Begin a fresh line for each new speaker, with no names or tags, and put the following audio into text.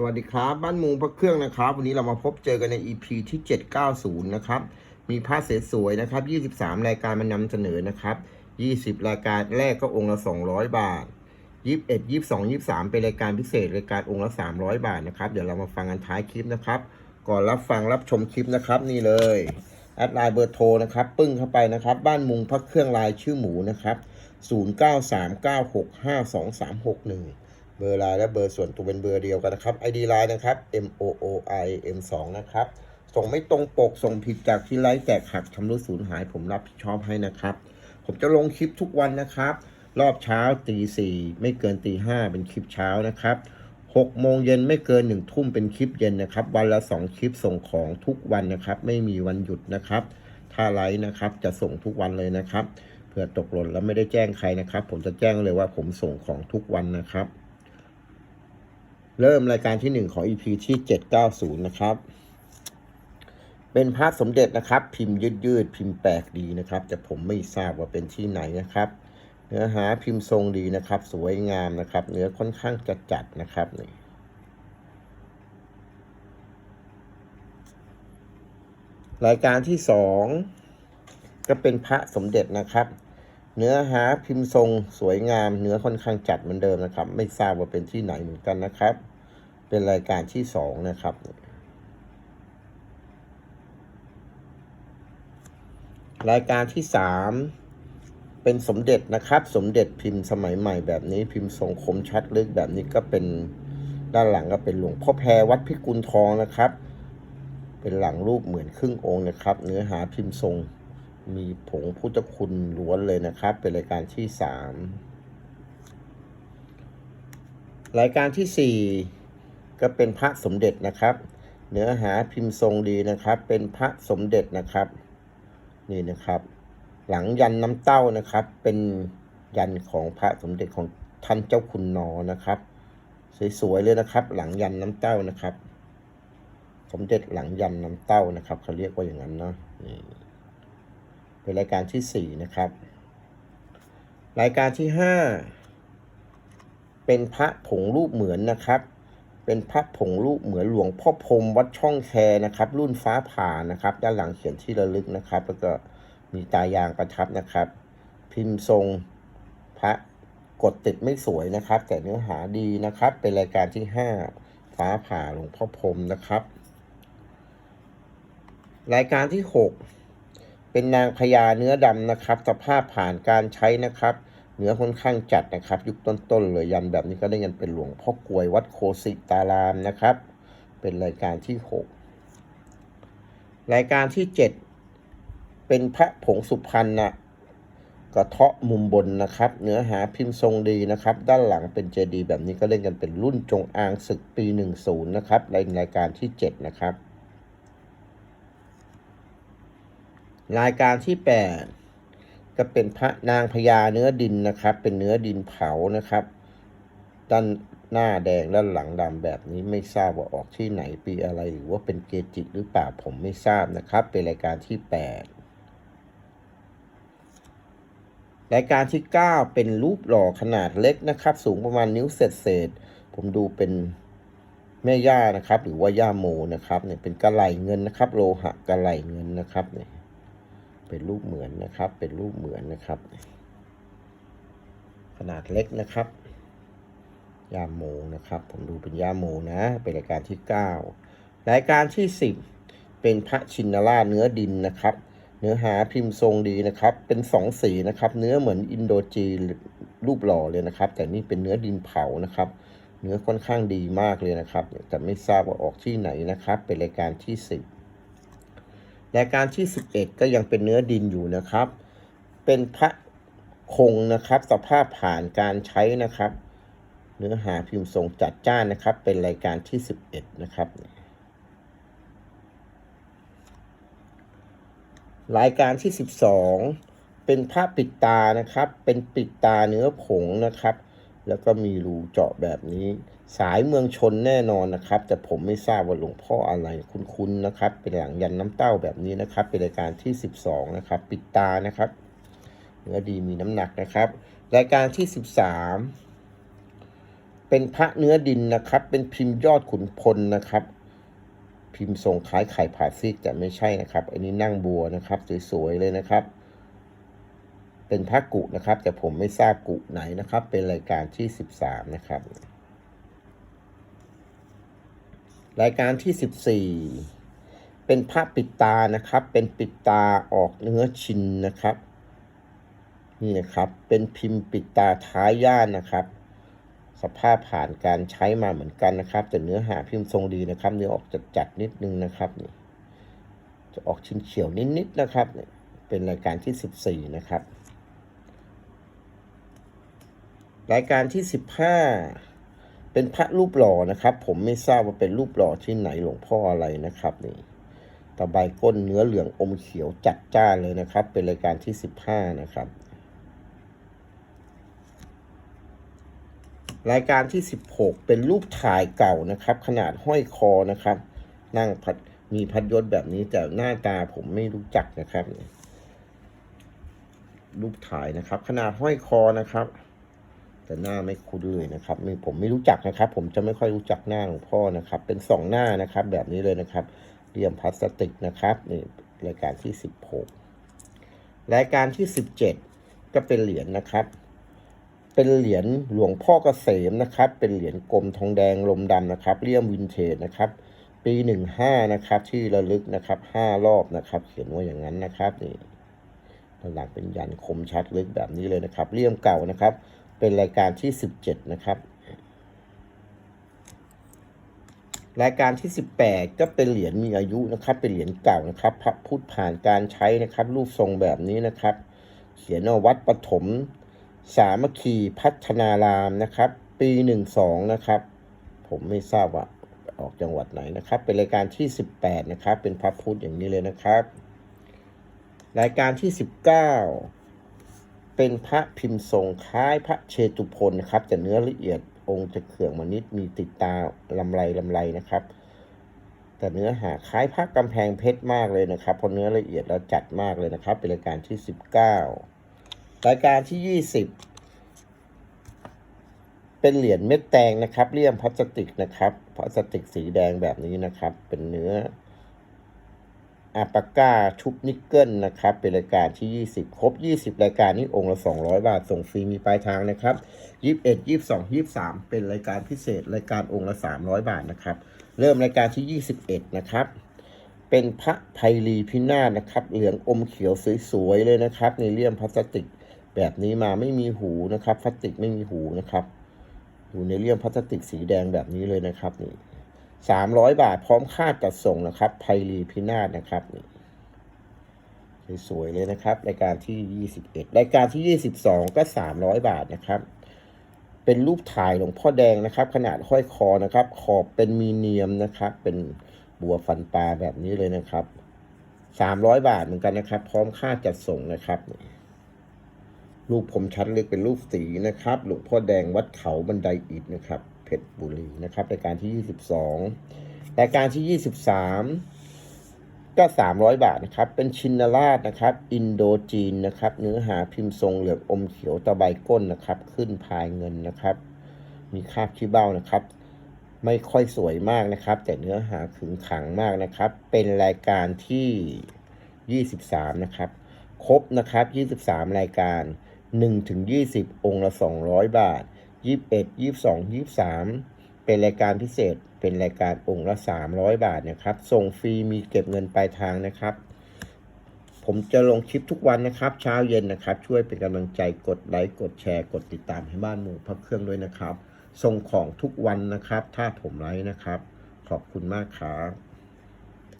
สวัสดีครับ บ้านมุงพระเครื่องนะครับ วันนี้เรามาพบเจอกันใน EP ที่ 790 นะครับ มีผ้าเสสวยๆนะครับ 23 รายการมานำเสนอนะครับ 20 รายการแรกก็องค์ละ 200 บาท 21 22 23 เป็นรายการพิเศษรายการองค์ละ 300 บาทนะครับ เดี๋ยวเรามาฟังกันท้ายคลิปนะครับ ก่อนรับฟังรับชมคลิปนะครับนี่เลยแอดไลน์เบอร์โทรนะครับ ปึ้งเข้าไปนะครับ บ้านมุงพระเครื่องลายชื่อหมูนะครับ 0939652361 เบอร์ไลน์และเบอร์ส่วนตัวเป็นเบอร์เดียวกันนะครับ ID ไลน์นะครับ M O O I M 2นะครับ ส่งไม่ตรงปก ส่งผิดจากที่ไลฟ์แตกหักชำรุดสูญหาย ผมรับผิดชอบให้นะครับ ผมจะลงคลิปทุกวันนะครับ รอบเช้าตีสี่ไม่เกินตีห้าเป็นคลิปเช้านะครับหกโมงเย็นไม่เกินหนึ่งทุ่มเป็นคลิปเย็นนะครับ วันละสองคลิปส่งของทุกวันนะครับ ไม่มีวันหยุดนะครับ ถ้าไลฟ์นะครับจะส่งทุกวันเลยนะครับเผื่อตกหล่นแล้วไม่ได้แจ้งใครนะครับ ผมจะแจ้งเลยว่าผมส่งของทุกวันนะครับ เริ่มรายการที่ 1 ของ EP ที่ 790 นะครับ เป็นพระสมเด็จนะครับ พิมพ์ยืดยืดๆพิมพ์แปลกดีนะครับ แต่ผมไม่ทราบว่าเป็นที่ไหนนะครับ เนื้อหาพิมพ์ทรงดีนะครับ สวยงามนะครับ เนื้อค่อนข้างจะจัดนะครับนี่รายการที่สองก็เป็นพระสมเด็จนะครับ เนื้อหาพิมพ์ทรงสวยงาม เนื้อค่อนข้างจัดเหมือนเดิมนะครับ ไม่ทราบว่าเป็นที่ไหนเหมือนกันนะครับ เป็นรายการที่สองนะครับ รายการที่สามเป็นสมเด็จนะครับ สมเด็จพิมพ์สมัยใหม่แบบนี้พิมพ์ทรงคมชัดลึกแบบนี้ก็เป็นด้านหลังก็เป็นหลวงพ่อแพรวัดพิกุลทองนะครับ เป็นหลังรูปเหมือนครึ่งองค์นะครับ เนื้อหาพิมพ์ทรง มีผงพุทธคุณล้วนเลยนะครับ เป็นรายการที่สามรายการที่สี่ก็เป็นพระสมเด็จนะครับ เนื้อหาพิมพ์ทรงดีนะครับ เป็นพระสมเด็จนะครับ นี่นะครับ หลังยันน้ำเต้านะครับ เป็นยันของพระสมเด็จของท่านเจ้าคุณนอนะครับ สวยๆเลยนะครับ หลังยันน้ำเต้านะครับ สมเด็จหลังยันน้ำเต้านะครับเขาเรียกว่าอย่างนั้นเนาะนี่ เป็นรายการที่สี่นะครับ รายการที่ห้าเป็นพระผงรูปเหมือนนะครับ เป็นพระผงรูปเหมือนหลวงพ่อพรมวัดช่องแคนะครับ รุ่นฟ้าผ่านะครับ ด้านหลังเขียนที่ระลึกนะครับ แล้วก็มีตายางประทับนะครับ พิมพ์ทรงพระกดติดไม่สวยนะครับ แต่เนื้อหาดีนะครับ เป็นรายการที่ห้าฟ้าผ่าหลวงพ่อพรมนะครับ รายการที่หก เป็นนางพญาเนื้อดำนะครับ สภาพผ่านการใช้นะครับ เนื้อค่อนข้างจัดนะครับ ยุคต้นๆเลยยันแบบนี้ก็ได้ยันเป็นหลวงพ่อกลวยวัดโคสิตารามนะครับ เป็นรายการที่หกรายการที่เจ็ดเป็นพระผงสุพรรณนะกระเทาะมุมบนนะครับ เนื้อหาพิมพ์ทรงดีนะครับ ด้านหลังเป็นเจดีย์แบบนี้ก็เล่นกันเป็นรุ่นจงอางศึกปี 10 นะครับในรายการที่ 7 นะครับ รายการที่8ก็เป็นพระนางพญาเนื้อดินนะครับ เป็นเนื้อดินเผานะครับ ด้านหน้าแดงด้านหลังดำแบบนี้ไม่ทราบว่าออกที่ไหนปีอะไรหรือว่าเป็นเกจิหรือเปล่าผมไม่ทราบนะครับ เป็นรายการที่ 8 รายการที่ 9 เป็นรูปหล่อขนาดเล็กนะครับ สูงประมาณนิ้วเศษเศษผมดูเป็นแม่ย่านะครับ หรือว่าย่าโมนะครับเนี่ยเป็นกระไหลเงินนะครับ โลหะกระไหลเงินนะครับเนี่ย เป็นรูปเหมือนนะครับ เป็นรูปเหมือนนะครับ ขนาดเล็กนะครับย่าโมนะครับ ผมดูเป็นย่าโมนะ เป็นรายการที่ 9 รายการที่ 10 เป็นพระชินราเนื้อดินนะครับ เนื้อหาพิมพ์ทรงดีนะครับ เป็นสองสีนะครับ เนื้อเหมือนอินโดจีรูปหล่อเลยนะครับ แต่นี่เป็นเนื้อดินเผานะครับ เนื้อค่อนข้างดีมากเลยนะครับ แต่ไม่ทราบว่าออกที่ไหนนะครับ เป็นรายการที่ 10 รายการที่ 11 ก็ยังเป็นเนื้อดินอยู่นะครับ เป็นพระคงนะครับ สภาพผ่านการใช้นะครับ เนื้อหาพิมพ์ทรงจัดจ้านนะครับ เป็นรายการที่ 11 นะครับรายการที่ 12 เป็นผ้าปิดตานะครับ เป็นปิดตาเนื้อผงนะครับ แล้วก็มีรูเจาะแบบนี้ สายเมืองชนแน่นอนนะครับ แต่ผมไม่ทราบว่าหลวงพ่ออะไรคุ้นๆนะครับ เป็นหลังยันน้ำเต้าแบบนี้นะครับ เป็นรายการที่ 12 นะครับ ปิดตานะครับเนื้อดีมีน้ำหนักนะครับ รายการที่ 13 เป็นพระเนื้อดินนะครับ เป็นพิมพ์ยอดขุนพลนะครับ พิมพ์ทรงคล้ายไข่ผ่าซีกแต่ไม่ใช่นะครับ อันนี้นั่งบัวนะครับสวยๆเลยนะครับเป็นพระกุนะครับ แต่ผมไม่ทราบกุไหนนะครับ เป็นรายการที่สิบสามนะครับ รายการที่สิบสี่เป็นพระปิดตานะครับ เป็นปิดตาออกเนื้อชินนะครับ นี่นะครับ เป็นพิมพ์ปิดตาท้ายย่านนะครับ สภาพผ่านการใช้มาเหมือนกันนะครับ แต่เนื้อหาพิมพ์ทรงดีนะครับ เนื้อออกจัดจัดนิดนึงนะครับนี่จะออกชิ้นเขียวนิดๆนะครับเนี่ยเป็นรายการที่สิบสี่นะครับ รายการที่สิบห้า เป็นพระรูปหล่อนะครับ ผมไม่ทราบว่าเป็นรูปหล่อที่ไหนหลวงพ่ออะไรนะครับนี่ตะไบก้นเนื้อเหลืองอมเขียวจัดจ้านเลยนะครับ เป็นรายการที่สิบห้านะครับ รายการที่16เป็นรูปถ่ายเก่านะครับ ขนาดห้อยคอนะครับ นั่งพัดมีพัดยศแบบนี้แต่หน้าตาผมไม่รู้จักนะครับรูปถ่ายนะครับ ขนาดห้อยคอนะครับ แต่หน้าไม่คุ้นเลยนะครับไม่ผมไม่รู้จักนะครับ ผมจะไม่ค่อยรู้จักหน้าหลวงพ่อนะครับ เป็นสองหน้านะครับ แบบนี้เลยนะครับเรียมพลาสติกนะครับนี่รายการที่16รายการที่17ก็เป็นเหรียญนะครับ เป็นเหรียญหลวงพ่อเกษมนะครับ เป็นเหรียญกลมทองแดงลมดำนะครับเลี่ยมวินเทจนะครับ ปีหนึ่งห้านะครับที่ระลึกนะครับห้ารอบนะครับ เขียนว่าอย่างนั้นนะครับนี่ด้านหลังเป็นยันคมชัดลึกแบบนี้เลยนะครับเลี่ยมเก่านะครับ เป็นรายการที่สิบเจ็ดนะครับ รายการที่ 18 ก็เป็นเหรียญมีอายุนะครับ เป็นเหรียญเก่านะครับพระพุทธผ่านการใช้นะครับ รูปทรงแบบนี้นะครับ เขียนว่าวัดปฐมสามัคคีพัฒนารามนะครับ ปี 12 นะครับ ผมไม่ทราบว่าออกจังหวัดไหนนะครับ เป็นรายการที่ 18 นะครับ เป็นพระพุทธอย่างนี้เลยนะครับ รายการที่ 19 เป็นพระพิมพ์ทรงคล้ายพระเชตุพนนะครับแต่เนื้อละเอียดองค์จะเขื่องมานิดมีติดตาลำไรลำไรนะครับ แต่เนื้อหาคล้ายพระกำแพงเพชรมากเลยนะครับเพราะเนื้อละเอียดแล้วจัดมากเลยนะครับ เป็นรายการที่ 19 รายการที่ 20 เป็นเหรียญเม็ดแตงนะครับเลี่ยมพลาสติกนะครับพลาสติกสีแดงแบบนี้นะครับ เป็นเนื้อ อาปาก้าชุบนิกเกิลนะครับ เป็นรายการที่ 20 ครบ 20 รายการนี้องค์ละ 200 บาท ส่งฟรีมีปลายทางนะครับ 21 22 23 เป็นรายการพิเศษ รายการองค์ละ 300 บาทนะครับ เริ่มรายการที่ 21 นะครับ เป็นพระไพลีพินาศนะครับ เหลืองอมเขียวสวยๆเลยนะครับ ในเลี่ยมพลาสติกแบบนี้มาไม่มีหูนะครับ พลาสติกไม่มีหูนะครับ อยู่ในเลี่ยมพลาสติกสีแดงแบบนี้เลยนะครับนี่ สามร้อยบาทพร้อมค่าจัดส่งนะครับไพลีพินาศนะครับสวยๆเลยนะครับ รายการที่ยี่สิบเอ็ดรายการที่ยี่สิบสองก็สามร้อยบาทนะครับ เป็นรูปถ่ายหลวงพ่อแดงนะครับ ขนาดห้อยคอนะครับ ขอบเป็นมีเนียมนะครับ เป็นบัวฟันปลาแบบนี้เลยนะครับสามร้อยบาทเหมือนกันนะครับ พร้อมค่าจัดส่งนะครับรูปผมชัดเล็กเป็นรูปสีนะครับ หลวงพ่อแดงวัดเขาบันไดอิฐนะครับ เพชรบุรีนะครับรายการที่ 22รายการที่ 23 ก็ 300 บาทนะครับ เป็นชินราชนะครับ อินโดจีนนะครับ เนื้อหาพิมพ์ทรงเหลืองอมเขียวตะไบก้นนะครับ ขึ้นพายเงินนะครับ มีคาบขี้เบ้านะครับ ไม่ค่อยสวยมากนะครับ แต่เนื้อหาขึงขังมากนะครับ เป็นรายการที่ 23 นะครับ ครบนะครับ 23 รายการ1ถึง20 องค์ละ 200 บาท 21 22 23เป็นรายการพิเศษ เป็นรายการองค์ละ300บาทนะครับ ส่งฟรีมีเก็บเงินปลายทางนะครับ ผมจะลงคลิปทุกวันนะครับ เช้าเย็นนะครับ ช่วยเป็นกำลังใจกดไลค์กดแชร์ กดติดตามให้บ้านหมูพักเครื่องด้วยนะครับ ส่งของทุกวันนะครับ ถ้าผมไลค์นะครับ ขอบคุณมากครับ